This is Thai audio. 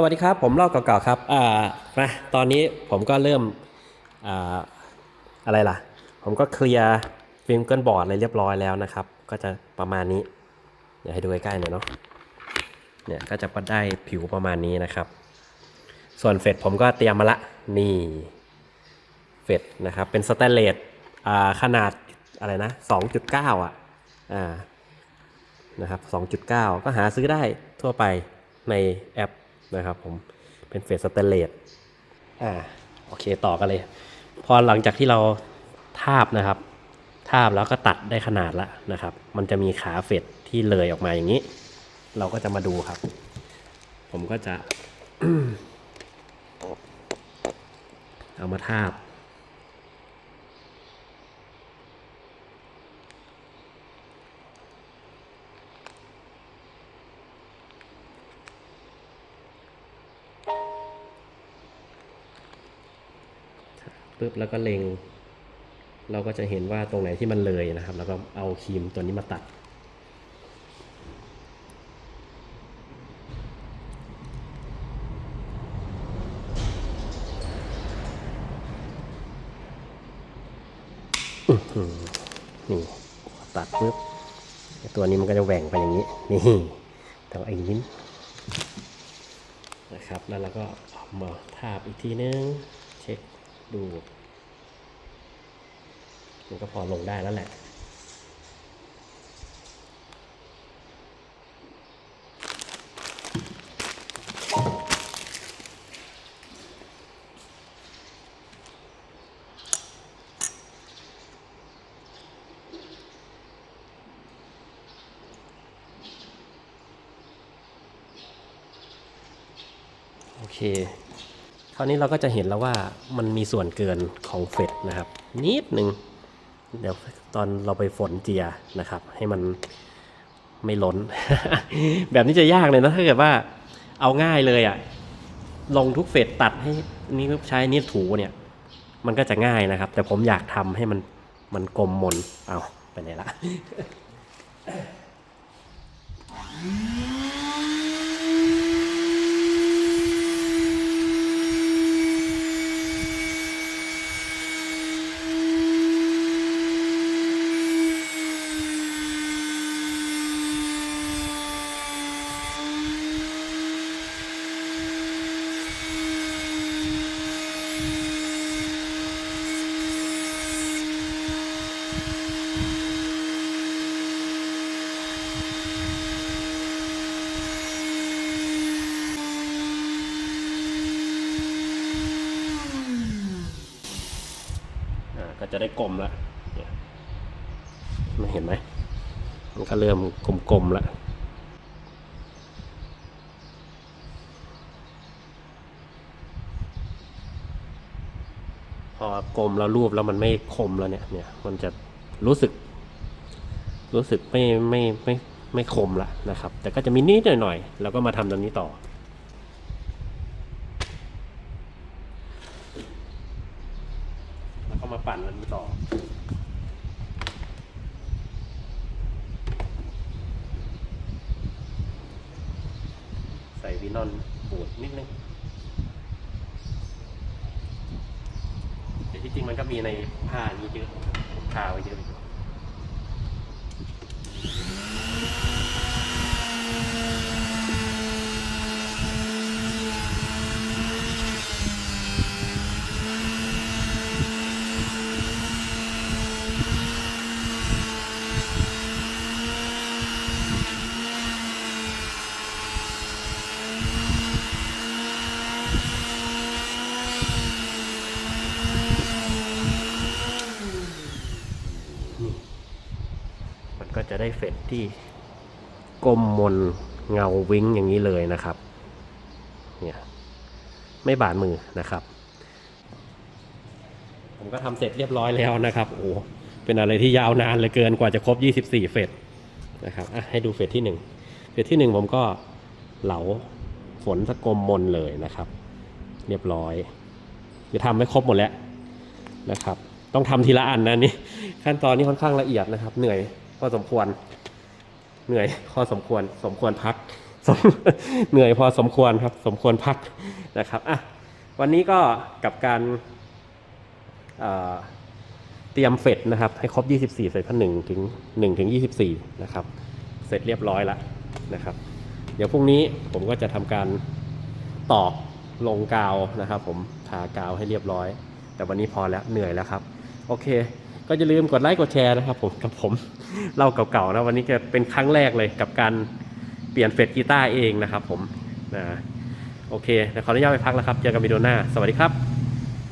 สวัสดีครับ ผมเล่าเก่าๆครับอ่านะตอนนี้ผมก็เริ่มอ่าอะไรล่ะ ผมก็เคลียร์ฟิล์มเกิลบอร์ดอะไรเรียบร้อยแล้วนะครับ ก็จะประมาณนี้เดี๋ยวให้ดูใกล้ๆหน่อยเนาะเนี่ยก็จะได้ผิวประมาณนี้นะครับ ส่วนเฟดผมก็เตรียมมาละนี่เฟดนะครับเป็นสแตนเลสอ่าขนาดอะไรนะ 2.9 อะอ่านะครับ2.9 ก็หาซื้อได้ทั่วไปในแอป นะครับผมเป็นเฟสสเตเลสอ่าโอเคต่อกันเลย พอหลังจากที่เราทาบนะครับทาบแล้วก็ตัดได้ขนาดละนะครับ มันจะมีขาเฟสที่เลยออกมาอย่างนี้ เราก็จะมาดูครับ ผมก็จะ เอามาทาบ ปุ๊บแล้วก็เล็ง เราก็จะเห็นว่าตรงไหนที่มันเลยนะครับ แล้วก็เอาครีมตัวนี้มาตัด นี่ตัดปุ๊บตัวนี้มันก็จะแหว่งไปอย่างนี้ นี่แต่ไอ้นิ้นนะครับ แล้วเราก็มาทาบอีกทีนึง เช็ค ดูมันก็พอลงได้แล้วแหละโอเค คราวนี้เราก็จะเห็นแล้วว่ามันมีส่วนเกินของเฟดนะครับ นิดหนึ่งเดี๋ยวตอนเราไปฝนเจียนะครับ ให้มันไม่ล้น แบบนี้จะยากเลยนะถ้าเกิดว่าเอาง่ายเลยอะ่ะลงทุกเฟดตัดให้นี่ใช้นี่ถูเนี่ย มันก็จะง่ายนะครับ แต่ผมอยากทำให้มันมันกลมมนเอาไปไหนละ จะได้กลมแล้วเนี่ยไม่เห็นไหมมันก็เริ่มกลมๆแล้วพอกลมแล้วรูปแล้วมันไม่คมแล้วเนี่ยเนี่ย มันจะรู้สึก รู้สึกไม่ไม่ไม่ไม่คมละนะครับ แต่ก็จะมีนิดหน่อยๆแล้วก็มาทำตรงนี้ต่อ แล้วก็มา ปั่นมันต่อ ใส่วินอนบูดนิดนึงแต่ที่จริงมันก็มีในผ้านี้เยอะผมทาไว้เยอะ ก็จะได้เฟดที่กลมมนเงาวิ้งอย่างนี้เลยนะครับ เนี่ยไม่บาดมือนะครับ ผมก็ทำเสร็จเรียบร้อยแล้วนะครับโอ้เป็นอะไรที่ยาวนานเลือเกินกว่าจะครบ 24 เฟดนะครับให้ดูเฟดที่ 1 เฟดที่ 1 ผมก็เหลาฝนสะกลมมนเลยนะครับ เรียบร้อยจะทำไม่ครบหมดแล้วนะครับ ต้องทำทีละอันนะนี่ขั้นตอนนี้ค่อนข้างละเอียดนะครับ เหนื่อย พอสมควร เหนื่อยพอสมควร สมควรพัก เหนื่อยพอสมควรครับ สมควรพักนะครับอะวันนี้ก็กับการเอ่อเตรียมเฟดนะครับ ให้ครบ 24เฟดพันหนึ่งถึง1ถึง24 นะครับ เสร็จเรียบร้อยแล้วนะครับ เดี๋ยวพรุ่งนี้ผมก็จะทำการตอกลงกาวนะครับ ผมทากาวให้เรียบร้อย แต่วันนี้พอแล้วเหนื่อยแล้วครับ โอเค ก็อย่าลืมกดไลค์กดแชร์นะครับผมกับผมเล่าเก่าๆนะวันนี้จะเป็นครั้งแรกเลยกับการเปลี่ยนเฟดกีตาร์เองนะครับผมนะโอเคเดี๋ยวขออนุญาตไปพักแล้วครับเจอกันวิดีโอหน้า สวัสดีครับ